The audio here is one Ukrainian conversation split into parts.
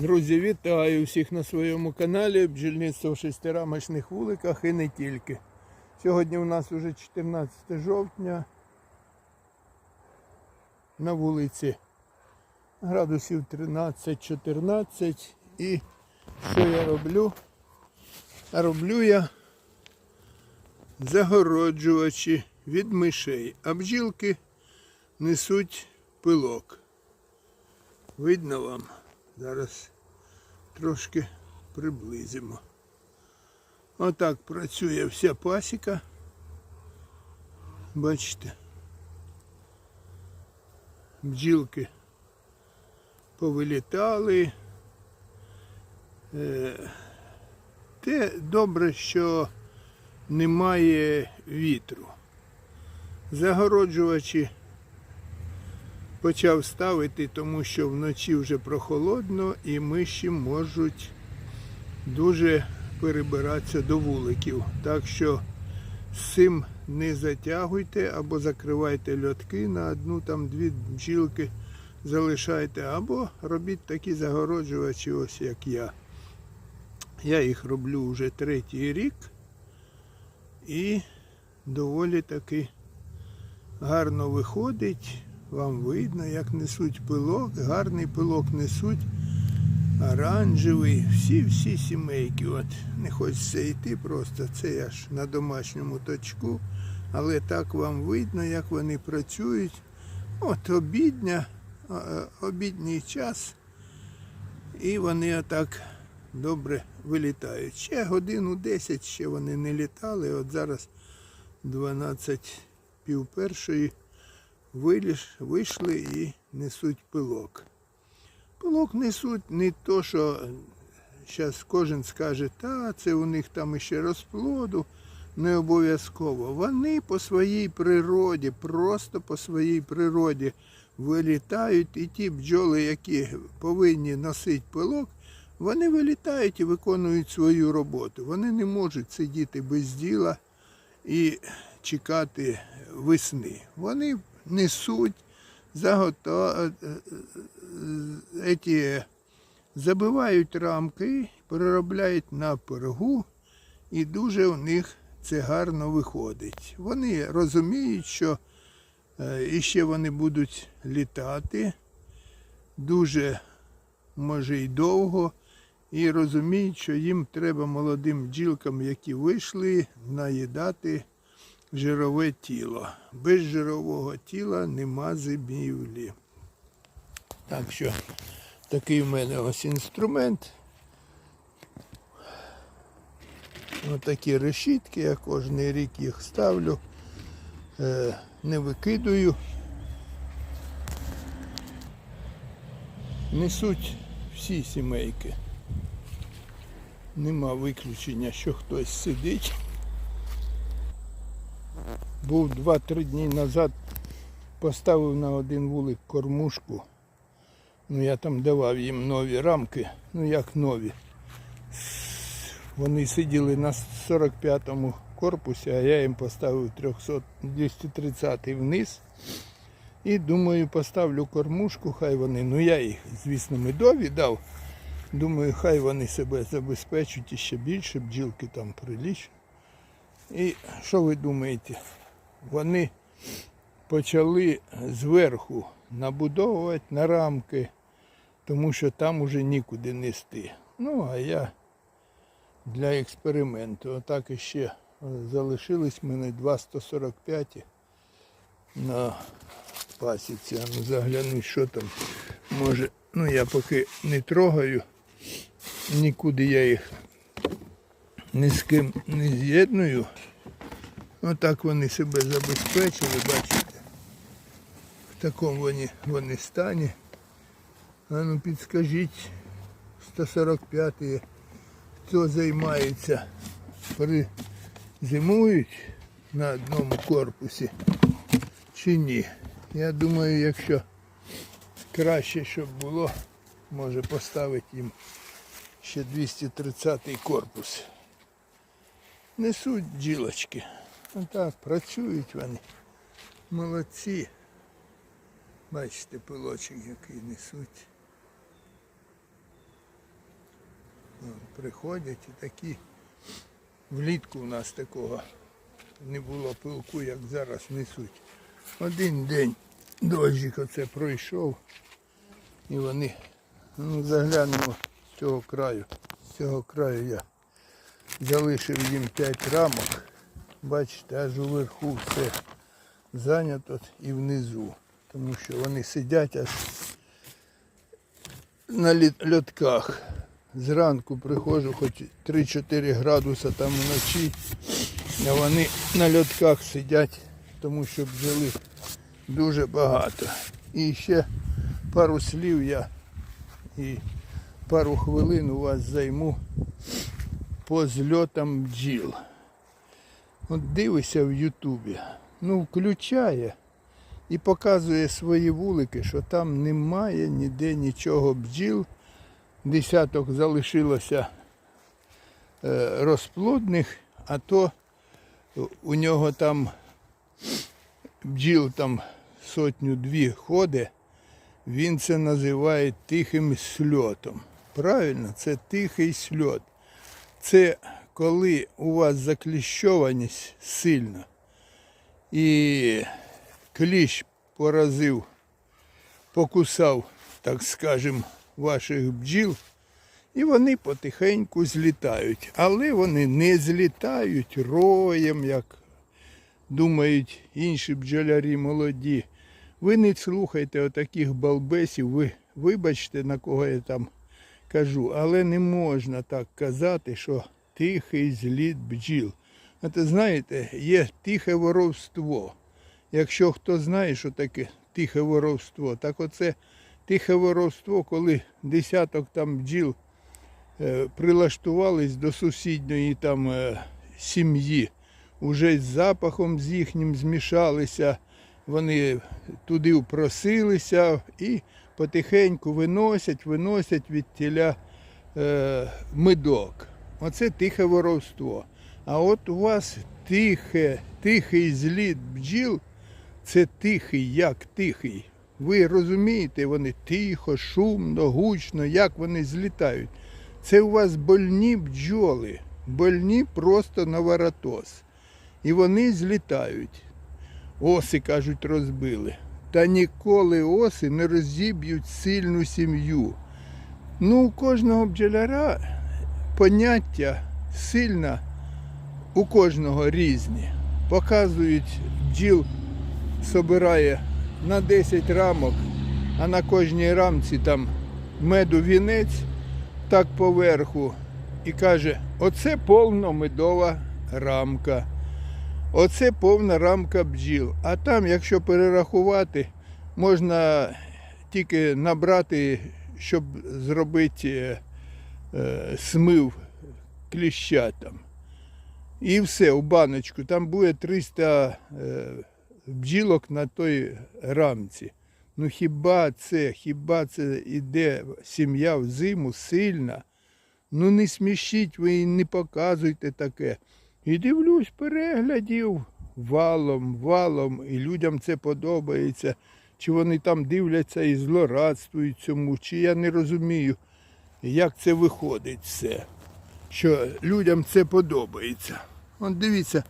Друзі, вітаю всіх на своєму каналі бджільництво в шестирамочних вуликах і не тільки. Сьогодні у нас вже 14 жовтня. На вулиці градусів 13-14. І що я роблю? Роблю я загороджувачі від мишей, а бджілки несуть пилок. Видно вам? Зараз трошки приблизимо. Отак працює вся пасіка. Бачите. Бджілки повилітали. Е, Те добре, що немає вітру. Загороджувачі почав ставити, тому що вночі вже прохолодно і миші можуть дуже перебиратися до вуликів. Так що з цим не затягуйте або закривайте льотки на одну там дві бджілки залишайте, або робіть такі загороджувачі, ось як я. Я їх роблю вже третій рік і доволі таки гарно виходить. Вам видно, як несуть пилок, гарний пилок несуть, оранжевий, всі-всі сімейки. От не хочеться йти просто, це я ж на домашньому точку. Але так вам видно, як вони працюють. От обідня, обідній час. І вони отак добре вилітають. Ще годину 10 ще вони не літали. От зараз 12 пів першої вийшли і несуть пилок. Пилок несуть не то, що зараз кожен скаже, та це у них там іще розплоду, не обов'язково. Вони по своїй природі, просто по своїй природі вилітають, і ті бджоли, які повинні носити пилок, вони вилітають і виконують свою роботу. Вони не можуть сидіти без діла і чекати весни. Вони несуть, загото... эти... забивають рамки, переробляють на пергу, і дуже у них це гарно виходить. Вони розуміють, що е, іще вони будуть літати дуже, може, й довго, і розуміють, що їм треба молодим бджілкам, які вийшли, наїдати жирове тіло. Без жирового тіла нема зимівлі. Так що такий в мене ось інструмент. Ось такі решітки, я кожен рік їх ставлю, е, не викидую. Несуть всі сімейки. Нема виключення, що хтось сидить. Був 2-3 дні назад, поставив на один вулик кормушку. Ну я там давав їм нові рамки. Ну як нові. Вони сиділи на 45-му корпусі, а я їм поставив 300, 230 вниз. І думаю, поставлю кормушку, хай вони, ну я їх, звісно, медові дав. Думаю, хай вони себе забезпечать і ще більше, бджілки там приліч. І що ви думаєте? Вони почали зверху набудовувати на рамки, тому що там уже нікуди нести. Ну, а я для експерименту. Отак іще залишились в мене 2,145 на пасіці. Ну загляну, що там може. Ну я поки не трогаю, нікуди я їх ні з ким не з'єдную. Отак вони себе забезпечили, бачите. В такому вони, вони стані. А ну підскажіть, 145-й, хто займається, зимують на одному корпусі чи ні. Я думаю, якщо краще, щоб було, може поставити їм ще 230-й корпус. Несуть ділочки. Отак, працюють вони. Молодці. Бачите, пилочок який несуть. Ну, Приходять і такі. Влітку у нас такого не було пилку, як зараз несуть. Один день дощик оце пройшов. І вони ну, заглянемо з цього краю. З цього краю я залишив їм 5 рамок. Бачите, аж уверху все зайнято і внизу. Тому що вони сидять аж на льотках. Зранку приходжу, хоч 3-4 градуса там вночі, а вони на льотках сидять, тому що бджоли дуже багато. І ще пару слів я і пару хвилин у вас займу по зльотам бджіл. От дивишся в Ютубі, ну включає і показує свої вулики, що там немає ніде нічого бджіл. Десяток залишилося е, розплодних, а то у нього там бджіл там сотню-дві ходить, він це називає тихим сльотом. Правильно, це тихий сльот. Це коли у вас закліщованість сильна і кліщ поразив, покусав, так скажем, ваших бджіл, і вони потихеньку злітають. Але вони не злітають роєм, як думають інші бджолярі молоді. Ви не слухайте отаких балбесів, ви вибачте, на кого я там кажу, але не можна так казати, що тихий зліт бджіл. А ти знаєте, є тихе воровство. Якщо хто знає, що таке тихе воровство, так оце тихе воровство, коли десяток там бджіл е, прилаштувались до сусідньої там е, сім'ї, уже з запахом з їхнім змішалися, вони туди впросилися і потихеньку виносять, виносять від тіля е, медок. Оце тихе воровство. А от у вас тихе, тихий зліт бджіл, це тихий, як тихий. Ви розумієте, вони тихо, шумно, гучно, як вони злітають. Це у вас больні бджоли, больні просто на. І вони злітають. Оси, кажуть, розбили. Та ніколи оси не розіб'ють сильну сім'ю. Ну, у кожного бджоляра поняття сильна, у кожного різні. Показують, бджіл собирає на 10 рамок, а на кожній рамці там меду вінець, так поверху, і каже, оце повномедова рамка. Оце повна рамка бджіл. А там, якщо перерахувати, можна тільки набрати, щоб зробити е, смив кліща там. І все, у баночку. Там буде 300 е, бджілок на той рамці. Ну хіба це, хіба це іде сім'я в зиму сильна? Ну не смішіть ви і не показуйте таке. І дивлюсь, переглядів валом, валом, і людям це подобається. Чи вони там дивляться і злорадствують цьому, чи я не розумію, як це виходить все, що людям це подобається. От дивіться,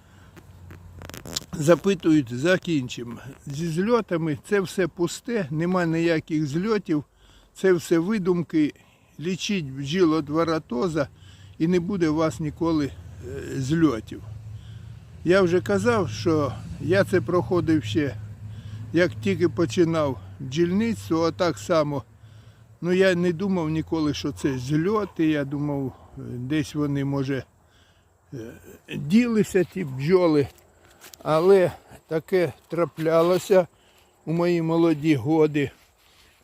запитують, закінчимо. Зі зльотами це все пусте, нема ніяких зльотів, це все видумки. Лічіть бджіл від варатоза і не буде у вас ніколи е, зльотів. Я вже казав, що я це проходив ще, як тільки починав бджільництво, а так само. Ну я не думав ніколи, що це зльоти. Я думав, е, десь вони, може, е, ділися ті бджоли. Але таке траплялося у мої молоді годи.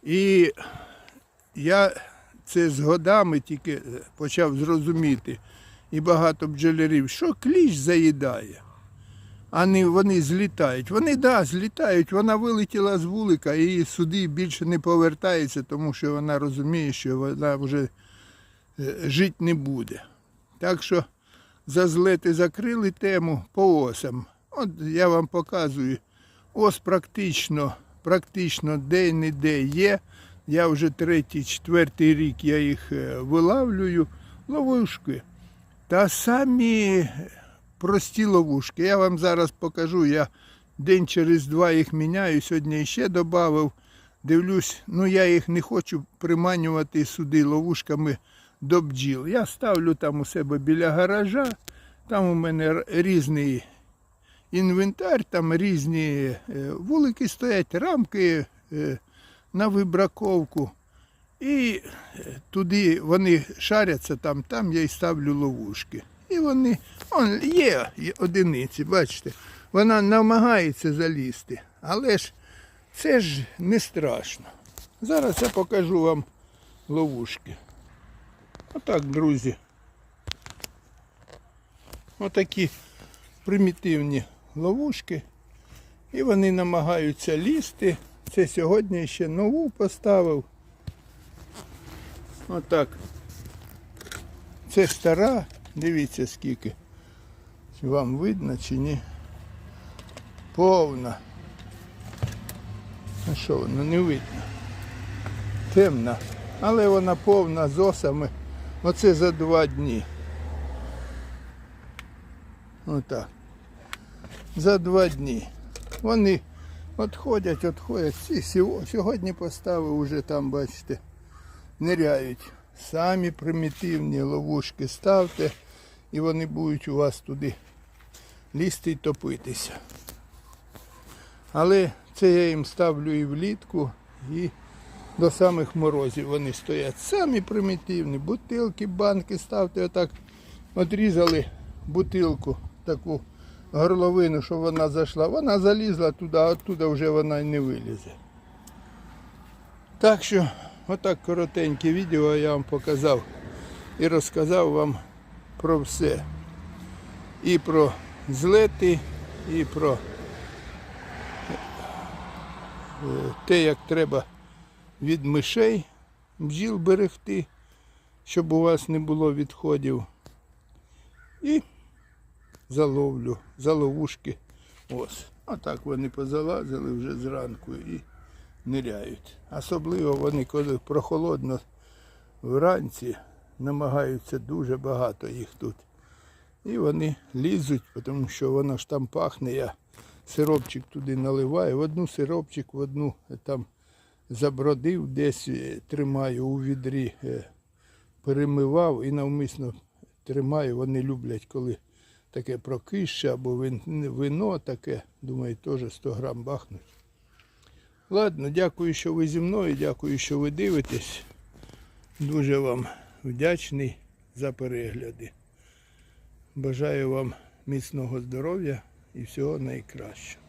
І я це з годами тільки е, почав зрозуміти. І багато бджолярів, що кліщ заїдає, а не вони злітають. Вони, да, злітають, вона вилетіла з вулика і сюди більше не повертається, тому що вона розуміє, що вона вже е, жити не буде. Так що за злети закрили тему по осам. От я вам показую. Ось практично, практично де-не-де є. Я вже третій, четвертий рік я їх е, вилавлюю. ловушки. Та самі прості ловушки. Я вам зараз покажу. Я день через два їх міняю. Сьогодні ще додав. Дивлюсь, ну я їх не хочу приманювати сюди ловушками до бджіл. Я ставлю там у себе біля гаража. Там у мене різний інвентар, там різні е, вулики стоять, рамки е, на вибраковку. І е, туди вони шаряться там, там я і ставлю ловушки. І вони, он, є одиниці, бачите, вона намагається залізти, але ж це ж не страшно. Зараз я покажу вам ловушки. Отак, друзі. Отакі примітивні ловушки. І вони намагаються лізти. Це сьогодні ще нову поставив. Отак. Це стара, дивіться скільки. Чи вам видно чи ні? Повна. А що воно не видно? Темна. Але вона повна з осами. Оце за два дні. Отак. За два дні. Вони відходять, відходять. Сього- сьогодні поставив уже там, бачите, ниряють. Самі примітивні ловушки ставте, і вони будуть у вас туди лізти і топитися. Але це я їм ставлю і влітку, і до самих морозів вони стоять. Самі примітивні. Бутилки, банки ставте отак. Отрізали бутилку, таку горловину, щоб вона зайшла. Вона залізла туди, а оттуда вже вона й не вилізе. Так що, отак коротеньке відео я вам показав і розказав вам про все. І про злети, і про е, те, як треба від мишей бджіл берегти, щоб у вас не було відходів. І заловлю, заловушки. Ось. А так вони позалазили вже зранку і ниряють. Особливо вони, коли прохолодно вранці, намагаються дуже багато їх тут. І вони лізуть, тому що воно ж там пахне. Я сиропчик туди наливаю. В одну сиропчик, в одну е, там забродив, десь е, тримаю у відрі, е, перемивав і навмисно тримаю. Вони люблять, коли таке прокище або вино таке. Думаю, теж 100 грам бахнуть. Ладно, дякую, що ви зі мною, дякую, що ви дивитесь. Дуже вам вдячний за перегляди. Бажаю вам міцного здоров'я і всього найкращого.